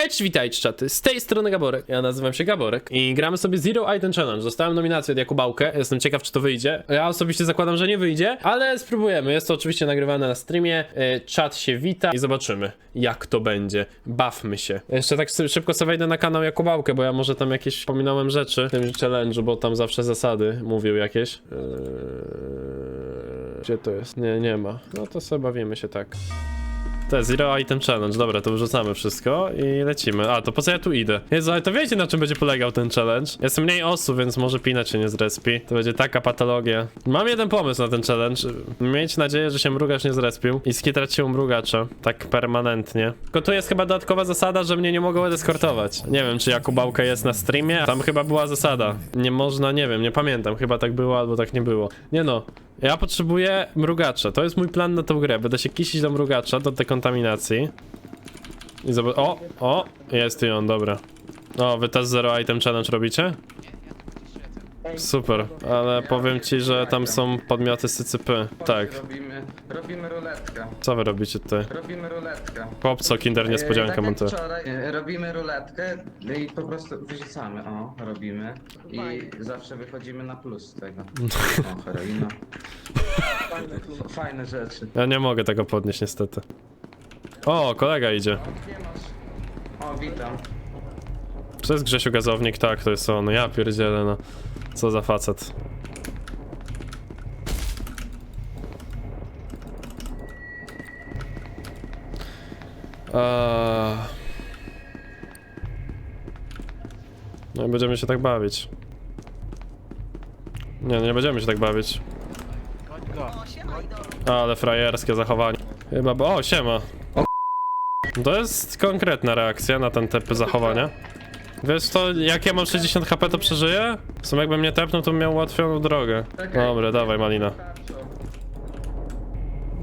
Hej, witajcie czaty, z tej strony Gaborek, ja nazywam się Gaborek i gramy sobie Zero Item Challenge, dostałem nominację od Jakubałkę, jestem ciekaw czy to wyjdzie, ja osobiście zakładam, że nie wyjdzie, ale spróbujemy, jest to oczywiście nagrywane na streamie, e, czat się wita i zobaczymy jak to będzie, bawmy się. Jeszcze tak szybko sobie wejdę na kanał Jakubałkę, bo ja może tam jakieś pominąłem rzeczy w tym challenge'u, bo tam zawsze zasady mówił jakieś. Eee, Gdzie to jest? Nie, nie ma. No to sobie bawimy się tak. To jest Zero Item Challenge, dobra, to wyrzucamy wszystko i lecimy. A, to po co ja tu idę? Jezu, ale to wiecie na czym będzie polegał ten challenge? Jest mniej osób, więc może Pinat się nie zrespi. To będzie taka patologia. Mam jeden pomysł na ten challenge. Mieć nadzieję, że się mrugacz nie zrespił i skitrać się mrugacza. Tak permanentnie. Tylko tu jest chyba dodatkowa zasada, że mnie nie mogą eskortować. Nie wiem, czy Jakubałka jest na streamie. Tam chyba była zasada. Nie można, nie wiem, nie pamiętam. Chyba tak było, albo tak nie było. Nie no, ja potrzebuję mrugacza. To jest mój plan na tą grę. Będę się kisić do mrugacza, do dekontaminacji. I zobacz. O, o, jest i on, dobra. O, wy też zero item challenge robicie? Super, ale powiem ci, że tam są podmioty sycypy. Tak. Robimy, robimy ruletkę. Co wy robicie tutaj? Robimy ruletkę. Chłopco, kinder E, niespodzianka tak jak montuje. wczoraj, e, robimy ruletkę i po prostu wyrzucamy. O, robimy. I zawsze wychodzimy na plus z tego. O, heroina. Fajne rzeczy. Ja nie mogę tego podnieść niestety. O, kolega idzie. Gdzie masz? O, witam. To jest Grzesiu Gazownik, tak, to jest on. Ja pierdzielę, no. Co za facet. Eee... No i będziemy się tak bawić. Nie, nie będziemy się tak bawić. Ale frajerskie zachowanie. Chyba, bo... O, siema. To jest konkretna reakcja na ten typ zachowania. Wiesz to, jak ja mam 60 HP to przeżyję? W sumie jakbym mnie tepnął, to bym miał ułatwioną drogę. Czekaj. Dobra, dawaj Malina.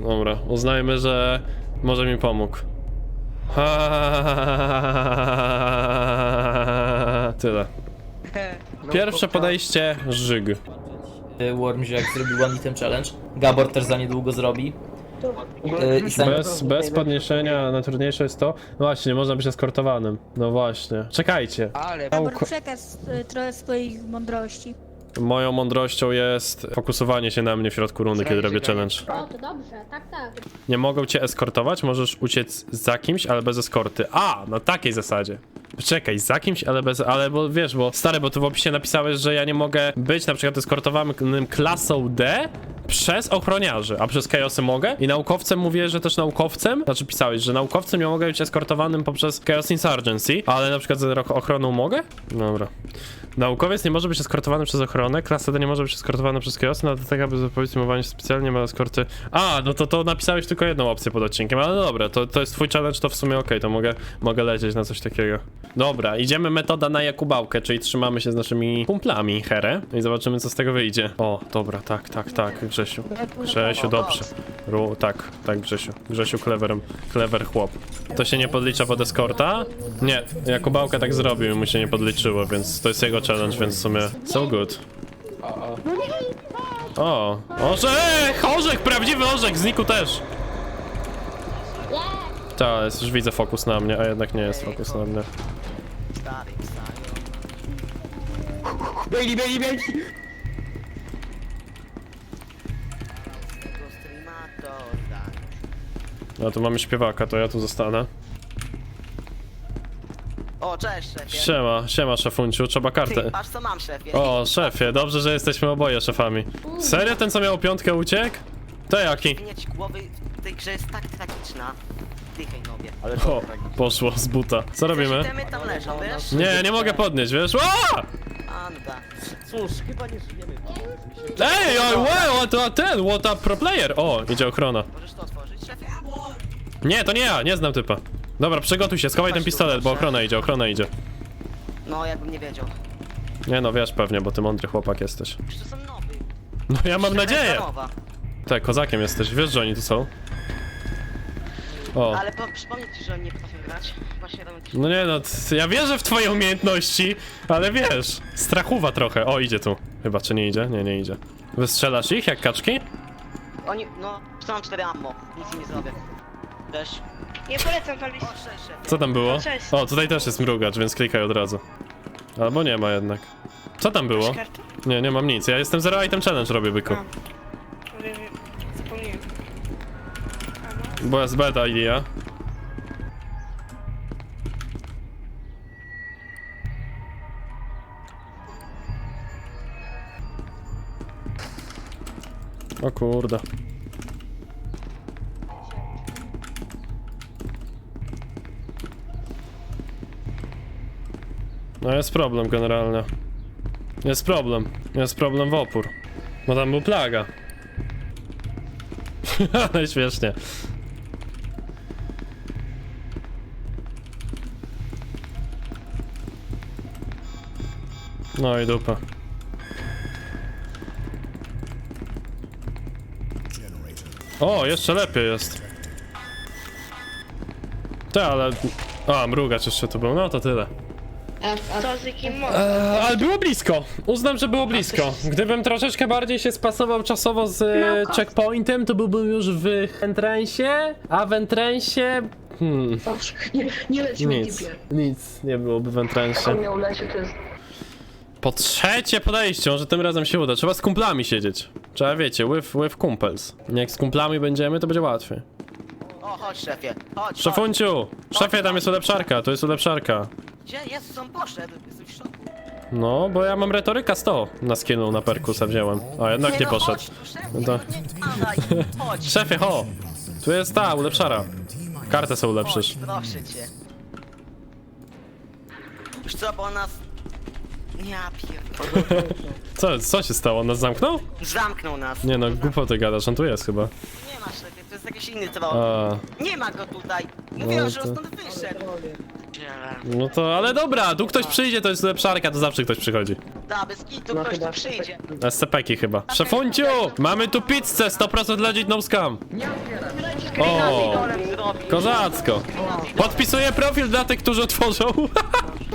Dobra, uznajmy, że może mi pomógł. Tyle. Pierwsze podejście, żyg. Wormzi jak zrobił One Item Challenge. Gabor też za niedługo zrobi. E, I. Bez, bez podniesienia najtrudniejsze jest to, no właśnie, nie można być eskortowanym. No właśnie. Czekajcie. Gabor, przekaz y, trochę swoich mądrości. Moją mądrością jest fokusowanie się na mnie w środku rundy, kiedy robię challenge. O, to dobrze, tak, tak. Nie mogą cię eskortować, możesz uciec za kimś, ale bez eskorty. A, na takiej zasadzie. Czekaj, za kimś, ale bez. Ale bo wiesz, bo stary, bo tu w opisie napisałeś, że ja nie mogę być na przykład eskortowanym klasą D przez ochroniarzy, a przez chaosy mogę. I naukowcem mówię, że też naukowcem. Znaczy pisałeś, że naukowcem nie mogę być eskortowanym poprzez Chaos Insurgency, ale na przykład z ro- ochroną mogę? Dobra. Naukowiec nie może być eskortowany przez ochronę, klasa D nie może być eskortowana przez chaos, no dlatego aby powiedzmy się specjalnie ma eskorty. A, no to to napisałeś tylko jedną opcję pod odcinkiem, ale dobra, to, to jest twój challenge, to w sumie okej, to mogę, mogę lecieć na coś takiego. Dobra, idziemy metoda na Jakubałkę, czyli trzymamy się z naszymi kumplami Herę i zobaczymy co z tego wyjdzie. O, dobra, tak, tak, tak, Grzesiu. Grzesiu, dobrze. Ru, tak, tak, Grzesiu. Grzesiu, clever, clever chłop. To się nie podlicza pod eskorta? Nie, Jakubałka tak zrobił i mu się nie podliczyło, więc to jest jego challenge, więc w sumie so good. O, orzech! Orzech, prawdziwy orzech, zniku też! Jest, już widzę fokus na mnie, a jednak nie jest fokus na mnie. Biegli, biegli, biegli! No tu mamy śpiewaka, to ja tu zostanę. O, cześć szefie. Siema, siema szefunciu, trzeba kartę. Ty, patrz co mam szefie. O, szefie, dobrze, że jesteśmy oboje szefami. Serio ten, co miał piątkę, uciekł? To jaki? Zmieniać głowy w tej grze jest tak tragiczna. Ale O, poszło z buta. Co robimy? Temy tam leżą, wiesz? Nie, nie mogę podnieść, wiesz? Ła! A, no tak. Ej, oj, wow, to ten, what a pro player! O, idzie ochrona. Możesz to otworzyć, szefie? Nie, to nie ja, nie znam typa. Dobra, przygotuj się, schowaj ten pistolet, bo ochrona idzie, ochrona idzie. No, jakbym nie wiedział. Nie no, wiesz pewnie, bo ty mądry chłopak jesteś. Już to są nowy. No ja mam nadzieję! Nowa. Tak, kozakiem jesteś, wiesz, że oni tu są. O, Ale po, przypomnę ci, że oni nie potrafią grać. Właśnie tam no nie no, ja wierzę w twoje umiejętności, ale wiesz, strachuwa trochę. O, idzie tu. Chyba, czy nie idzie? Nie, nie idzie. Wystrzelasz ich jak kaczki? Oni, no, są cztery ammo. Nic im nie zrobię. Też. Nie polecam walić. O. Co tam było? Cześć. O, tutaj też jest mrugacz, więc klikaj od razu. Albo nie ma jednak. Co tam było? Kartę? Nie, nie mam nic. Ja jestem zero item challenge robię, byku. Bo jest beta idea. O kurde. No jest problem generalnie. Jest problem. Jest problem w opór. Bo tam był plaga. Ale śmiesznie. No i dupa. O, jeszcze lepiej jest. Ty, ale... A, mrugacz jeszcze tu był, no to tyle. Co z jakim mo- Eee, ale było blisko. Uznam, że było blisko. Gdybym troszeczkę bardziej się spasował czasowo z e, checkpointem, to byłbym już w entrensie, a w entrensie... Hmm, Nie, nie leć mi nic. Nic nie byłoby w entrensie. On miał lecie, to jest... Po trzecie podejście, może tym razem się uda. Trzeba z kumplami siedzieć. Trzeba, wiecie, with, with kumpels. Jak z kumplami będziemy, to będzie łatwiej. O, chodź, szefie. Chodź, chodź. Szefunciu! Szefie, tam jest ulepszarka, to jest ulepszarka. Gdzie? Jezus, on poszedł. Jestem w szoku. No, bo ja mam retoryka 100 na skillu na perkusa wziąłem. A jednak nie no, poszedł. Chodź, tu, szefie, No no to- nie gadaj. Chodź. Szefie, ho! Tu jest ta ulepszara. Kartę sobie ulepszysz. Chodź, proszę cię. Już co, bo nas... Ja pierdolę. Co, co się stało? On nas zamknął? Zamknął nas. Nie no, głupoty gadasz, on tu jest chyba. Nie ma szefie, to jest jakiś inny troll. A, Nie ma go tutaj. Mówiłem, No że to- on stąd wyszedł. Nie. no to, ale dobra, tu ktoś przyjdzie, to jest ulepszarka, to zawsze ktoś przychodzi. Da, bez kitu ktoś tu przyjdzie. SCP-ki chyba. Szefunciu! Mamy tu pizzę, 100% legit no scam. O, zrobił. kozacko. Podpisuję profil dla tych, którzy otworzą.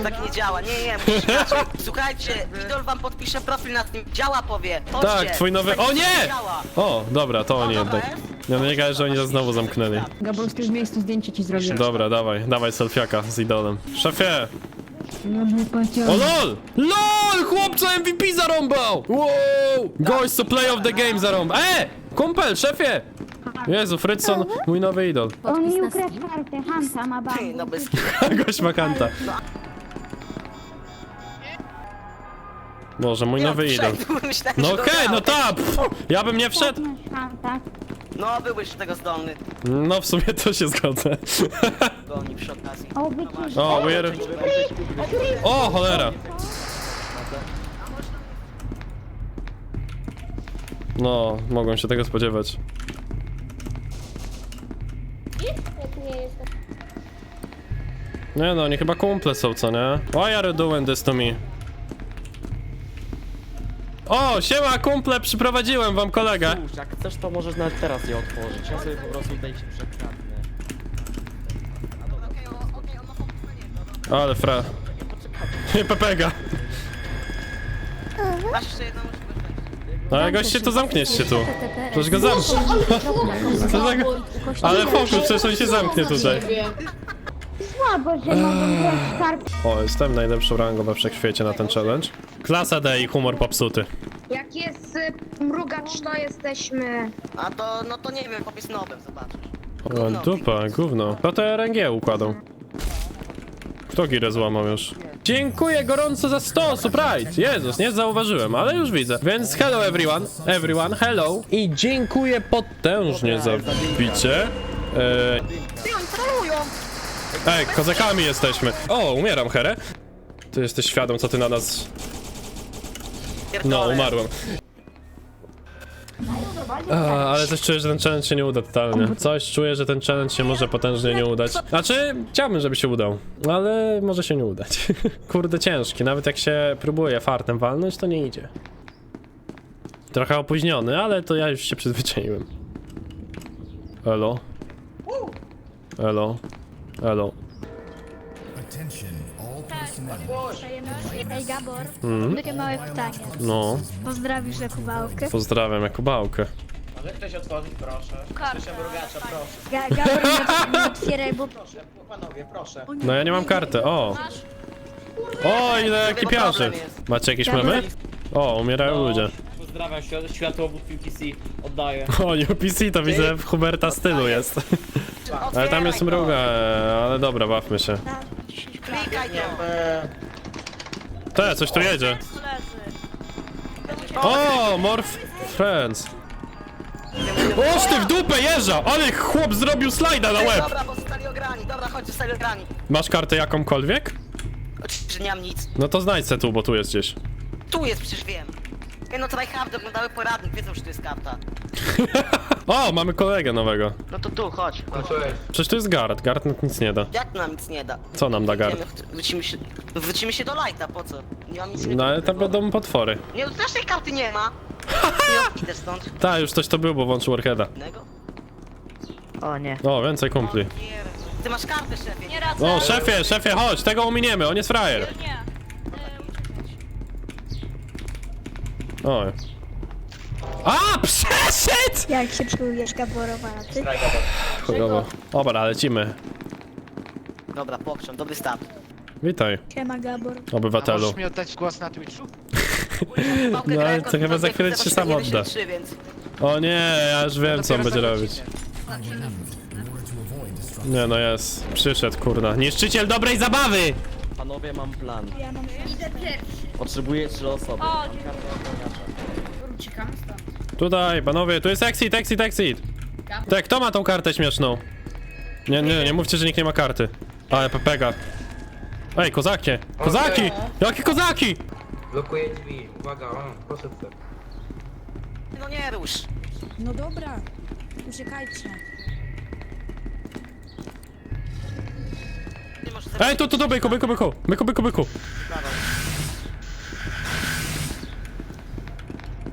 Tak nie działa, nie, nie, musisz inaczej. Słuchajcie, Idol wam podpisze profil na tym. Działa, powie. Chodźcie. Tak, twój nowy... Tak O nie! Działa. O, dobra, to oni jednak. Nie, no nie gadaj, że oni nas znowu zamknęli. Gabor, w miejscu zdjęcie ci zrobię. Dobra, dawaj, dawaj selfiaka z idolem. Szefie! No, O lol! LOL! Chłopca MVP zarąbał! Wow! Gość co play of the game zarąbał. E! Kumpel, szefie! Jezu, Frytson, mój nowy idol. On mi ukradł kartę, Hansa ma Ty. No bez. Gość makanta. Boże, mój nowy idol. Myślałem, No że okej, no ta! pff, Ja bym nie wszedł. No, byłeś do tego zdolny. No w sumie to się zgodzę. Goni przy okazji. O, wycisz. O, cholera. No, mogłem się tego spodziewać. Nie no, oni chyba kumple są, co nie? Why are you doing this to me? O, siema kumple, przyprowadziłem wam kolegę. Cóż, jak chcesz, to możesz nawet teraz je otworzyć. Ja sobie po prostu tutaj się przekradnę. Okej, o- okej, on ma pomysł na niego. Ale fra... Pepega. Masz jeszcze jedną możliwość. Ale gość się tu zamkniesz się tu. Przecież go zamknie. Co za go... Ale fokus, przecież on się zamknie tutaj. Słabo, że mogą grać kartę. O, jestem najlepszą rangą we wszechświecie na ten challenge. Klasa D i humor popsuty. Jak jest y, mrugacz, to jesteśmy... A to, no to nie wiem, popis nowym, zobaczysz. O, dupa, gówno. To te RNG układą. Kto girę złamał już? Dziękuję gorąco za 100, surprise! Jezus, nie zauważyłem, ale już widzę. Więc hello everyone, everyone, hello. I dziękuję potężnie za wbicie. Eee... Ej, kozakami jesteśmy. O, umieram, Here. Ty jesteś świadom, co ty na nas... No, Pierdolę. umarłem. A, ale coś czuję, że ten challenge się nie uda totalnie. Coś czuję, że ten challenge się może potężnie nie udać. Znaczy, chciałbym, żeby się udał, ale może się nie udać. Kurde, ciężki. Nawet jak się próbuje fartem walnąć, to nie idzie. Trochę opóźniony, ale to ja już się przyzwyczaiłem. Elo. Elo. Elo. Ej, Gabor, mam takie małe pytanie. No, Pozdrawisz Jakubałkę? pozdrawiam Jakubałkę. Może ktoś otworzyć, proszę. Proszę mrugacza, proszę. Ga Gabor, nie, nie otwieraj, bo Panowie, proszę. No ja nie mam karty, o. O, ile ekipiarzy. Macie jakieś memy? O, umierają ludzie. Pozdrawiam, świat- światłowód UPC. Oddaję. O, UPC to widzę w Huberta stylu jest. Ale tam jest mruga, ale dobra, bawmy się. Klikaj to. Te, coś tu jedzie. O, Morph Friends. Oż ty w dupę jeżdża! Ale chłop zrobił slajda na łeb! Dobra, bo zostali ograni. Dobra, chodź, zostali ograni. Masz kartę jakąkolwiek? Oczywiście nie mam nic. No to znajdź se tu, bo tu jest gdzieś. Tu jest, przecież wiem. Nie no, tryhard oglądały poradnik, wiedzą, że tu jest karta. O, mamy kolegę nowego. No to tu, chodź. Przecież tu jest Gard, Gard nam nic nie da. Jak nam nic nie da? Co nam da Gard? Idziemy, Wrócimy się, wrócimy się do lighta, po co? Nie mam nic No ale tam będą potwory. Nie, no też tej karty nie ma. Nie, idę stąd. Ta, już coś to było, bo włączył Warheada. Innego? O nie. O, więcej kumpli. Ty masz kartę, szefie. Nie O, szefie, szefie, chodź, tego ominiemy, on jest frajer. O. A, przeszedł! jak się czujesz, Gaborowaty? Chujowo. Dobra, lecimy. Dobra, pokrzem, dobry start. Witaj, Siema, Gabor. obywatelu. mi oddać głos na Twitchu? No, grałem to chyba za chwilę ci się sam 073, więc... O nie, ja już wiem, co on będzie robić. Nie, no jest. Przyszedł, kurna. Niszczyciel dobrej zabawy! Panowie, mam plan. Ja mam Potrzebuję trzy osoby. Tutaj, panowie, tu jest exit, exit, exit. Tak, kto ma tą kartę śmieszną? Nie, nie, nie mówcie, że nikt nie ma karty. Ale Pepega. Ej, kozakie! Kozaki! Jakie kozaki? Blokuję drzwi. Uwaga, o, poszedł sobie. No nie rusz. No dobra, uciekajcie. Ty możesz Ej, tu, tu, tu, byku, byku, byku. Byku, byku, byku.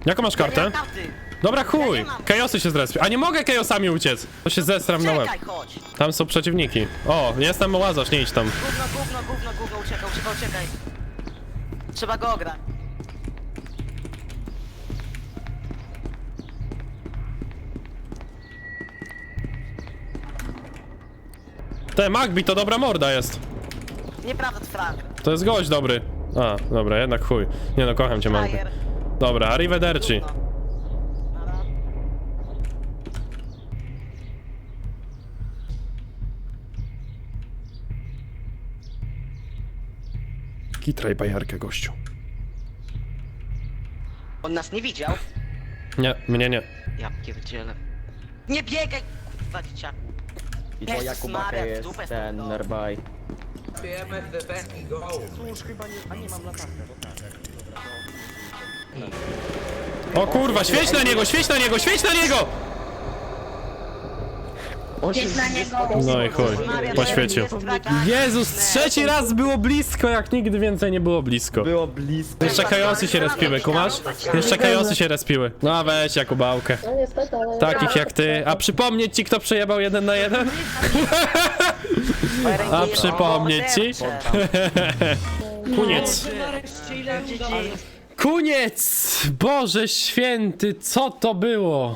Jaką masz kartę? karty. Dobra, chuj. Mam. Chaosy się zrespią. A nie mogę chaosami uciec. To się zestram na łeb. Czekaj, chodź. Tam są przeciwniki. O, jestem łazarz, nie idź tam. Gówno, gówno, gówno, gówno, uciekaj, uciekaj, uciekaj. Trzeba go ograć. Te, Magbi to dobra morda jest. Nieprawda, to Frank. To jest gość dobry. A, dobra, jednak chuj. Nie no, kocham cię, Magbi. Frajer. Dobra, arrivederci. Kitraj bajarkę, gościu. On nas nie widział. Nie, mnie nie. Ja pierdzielę. Nie biegaj, kurwa dzieciaku. I to Jezus Jakubaka Maria, jest dupę ten stąd. nearby. Przyjemy the i go. O kurwa, świeć na niego, świeć na niego, świeć na niego! No i chuj, poświecił. jest. Jezus, trzeci raz było blisko, jak nigdy więcej nie było blisko. Było blisko. Jeszcze kajosy się respiły, kumasz? Jeszcze kajosy się respiły. No weź Jakubałkę. Takich jak ty. A przypomnieć ci, kto przejebał jeden na jeden? A przypomnieć ci? Koniec. Koniec! Boże święty, co to było?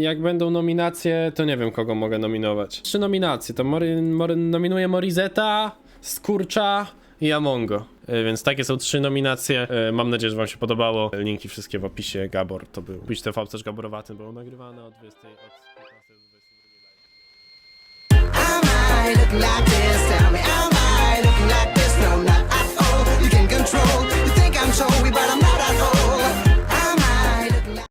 Jak będą nominacje, to nie wiem kogo mogę nominować. Trzy nominacje, to Mori, Mori, nominuję Morizeta, Skurcza i Amongo. Y, Więc takie są trzy nominacje. Y, Mam nadzieję, że wam się podobało. Linki wszystkie w opisie. Gabor to był. Pisz TV też Gaborowatym, było nagrywane od 20 od 15 do 22 live. I might look like